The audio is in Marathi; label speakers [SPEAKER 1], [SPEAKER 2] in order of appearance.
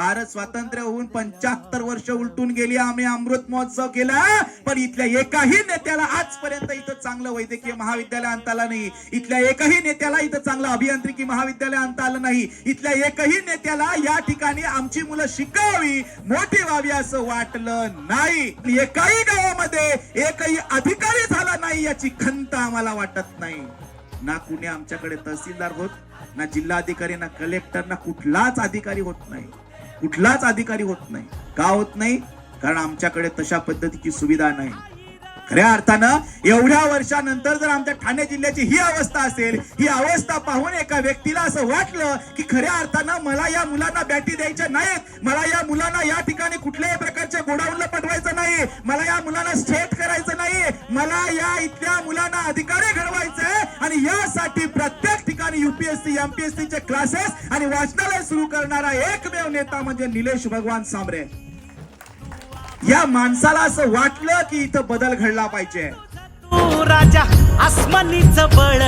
[SPEAKER 1] भारत स्वातंत्र्य होऊन पंच्याहत्तर वर्ष उलटून गेली. आम्ही अमृत महोत्सव केला. पण इथल्या एकाही नेत्याला आजपर्यंत इथं चांगलं वैद्यकीय महाविद्यालय आणता आलं नाही. इथल्या एकाही नेत्याला इथं चांगलं अभियांत्रिकी महाविद्यालय आणता आलं नाही. इथल्या एकही नेत्याला या ठिकाणी आमची मुलं शिकावी मोठी व्हावी असं वाटलं नाही. एकाही गावामध्ये एकही अधिकारी झाला नाही याची खंत आम्हाला वाटत नाही. ना कुणी आमच्याकडे तहसीलदार होत ना जिल्हाधिकारी ना कलेक्टर ना कुठलाच अधिकारी होत नाही. कुठलाच अधिकारी होत नाही. का होत नाही? कारण आमच्याकडे तशा पद्धतीची सुविधा नाही. खऱ्या अर्थानं एवढ्या वर्षानंतर जर आमच्या ठाणे जिल्ह्याची ही अवस्था असेल ही अवस्था पाहून एका व्यक्तीला असं वाटलं की खऱ्या अर्थानं मला या मुलांना बॅटी द्यायच्या नाहीत. मला या मुलांना या ठिकाणी कुठल्याही प्रकारच्या गोडाऊनला पटवायचं नाही. मला या मुलांना स्टेट करायचं नाही. मला या इथल्या मुलांना अधिकारी घडवायचंय. यूपीएससी एमपीएससी चे क्लासेस आणि वाचनालय सुरू करणारा एकमेव नेता म्हणजे निलेश भगवान सांबरे या माणसाला असं वाटलं की इथं बदल घडला पाहिजे.
[SPEAKER 2] राजा आसमानीच बळ